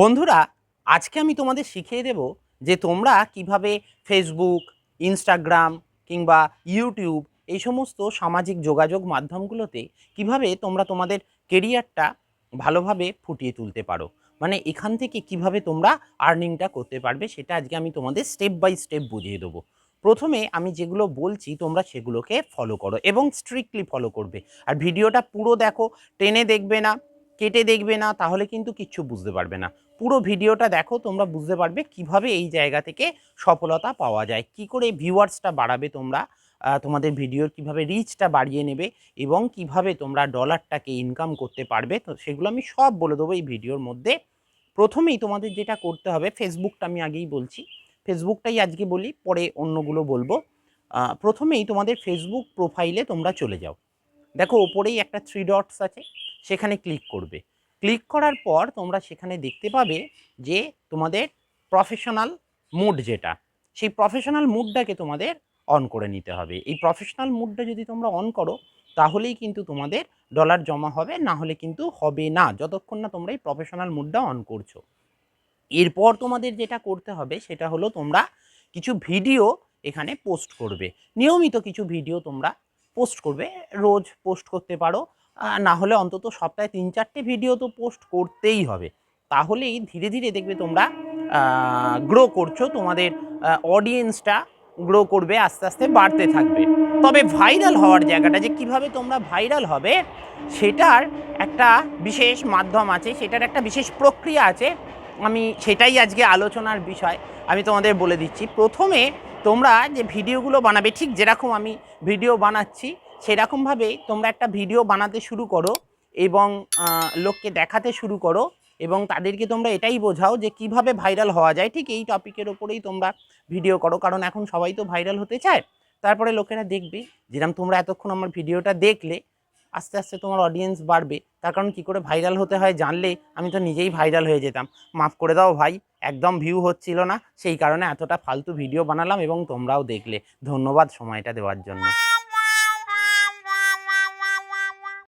বন্ধুরা, আজকে আমি তোমাদের শিখিয়ে দেব যে তোমরা কীভাবে ফেসবুক ইনস্টাগ্রাম কিংবা ইউটিউব এই সমস্ত সামাজিক যোগাযোগ মাধ্যমগুলোতে কীভাবে তোমরা তোমাদের কেরিয়ারটা ভালোভাবে ফুটিয়ে তুলতে পারো। মানে এখান থেকে কীভাবে তোমরা আর্নিংটা করতে পারবে সেটা আজকে আমি তোমাদের স্টেপ বাই স্টেপ বুঝিয়ে দেবো। প্রথমে আমি যেগুলো বলছি তোমরা সেগুলোকে ফলো করো এবং স্ট্রিক্টলি ফলো করবে। আর ভিডিওটা পুরো দেখো, টেনে দেখবে না, কেটে দেখবে না, তাহলে কিন্তু কিচ্ছু বুঝতে পারবে না। পুরো ভিডিওটা দেখো, তোমরা বুঝতে পারবে কীভাবে এই জায়গা থেকে সফলতা পাওয়া যায়, কি করে ভিউয়ার্সটা বাড়াবে তোমরা তোমাদের ভিডিওর কীভাবে রিচটা বাড়িয়ে নেবে এবং কীভাবে তোমরা ডলারটাকে ইনকাম করতে পারবে, তো সেগুলো আমি সব বলে দেবো এই ভিডিওর মধ্যে। প্রথমেই তোমাদের যেটা করতে হবে ফেসবুকটা আমি আগেই বলছি ফেসবুকটাই আজকে বলি, পরে অন্যগুলো বলব। প্রথমেই তোমাদের ফেসবুক প্রোফাইলে তোমরা চলে যাও। দেখো, ওপরেই একটা থ্রি ডটস আছে, সেখানে ক্লিক করবে। ক্লিক করার পর তোমরা সেখানে দেখতে পাবে যে তোমাদের প্রফেশনাল মুড যেটা, সেই প্রফেশনাল মুডটাকে তোমাদের অন করে নিতে হবে। এই প্রফেশনাল মুডটা যদি তোমরা অন করো, তাহলেই কিন্তু তোমাদের ডলার জমা হবে, না হলে কিন্তু হবে না, যতক্ষণ না তোমরা এই প্রফেশনাল মুডটা অন করছ। এরপর তোমাদের যেটা করতে হবে, সেটা হলো তোমরা কিছু ভিডিও এখানে পোস্ট করবে। নিয়মিত কিছু ভিডিও তোমরা পোস্ট করবে। রোজ পোস্ট করতে পারো। না হলে অন্তত সপ্তাহে তিন চারটে ভিডিও তো পোস্ট করতেই হবে। তাহলেই ধীরে ধীরে দেখবে তোমরা গ্রো করছ, তোমাদের অডিয়েন্সটা গ্রো করবে, আস্তে আস্তে বাড়তে থাকবে। তবে ভাইরাল হওয়ার জায়গাটা যে কীভাবে তোমরা ভাইরাল হবে, সেটার একটা বিশেষ মাধ্যম আছে, সেটার একটা বিশেষ প্রক্রিয়া আছে। আমি সেটাই আজকে আলোচনার বিষয়, আমি তোমাদের বলে দিচ্ছি। প্রথমে তোমরা যে ভিডিওগুলো বানাবে, ঠিক যেরকম আমি ভিডিও বানাচ্ছি সেরকমভাবে তোমরা একটা ভিডিও বানাতে শুরু করো এবং লোককে দেখাতে শুরু করো এবং তাদেরকে তোমরা এটাই বোঝাও যে কীভাবে ভাইরাল হওয়া যায়। ঠিক এই টপিকের ওপরেই তোমরা ভিডিও করো, কারণ এখন সবাই তো ভাইরাল হতে চায়। তারপরে লোকেরা দেখবে যেরকম তোমরা এতক্ষণ আমার ভিডিওটা দেখলে, আস্তে আস্তে তোমার অডিয়েন্স বাড়বে। তার কারণ কী করে ভাইরাল হতে হয় জানলে আমি তো নিজেই ভাইরাল হয়ে যেতাম। মাফ করে দাও ভাই, একদম ভিউ হচ্ছিল না। সেই কারণে এতটা ফালতু ভিডিও বানালাম এবং তোমরাও দেখলে। ধন্যবাদ সময়টা দেওয়ার জন্য।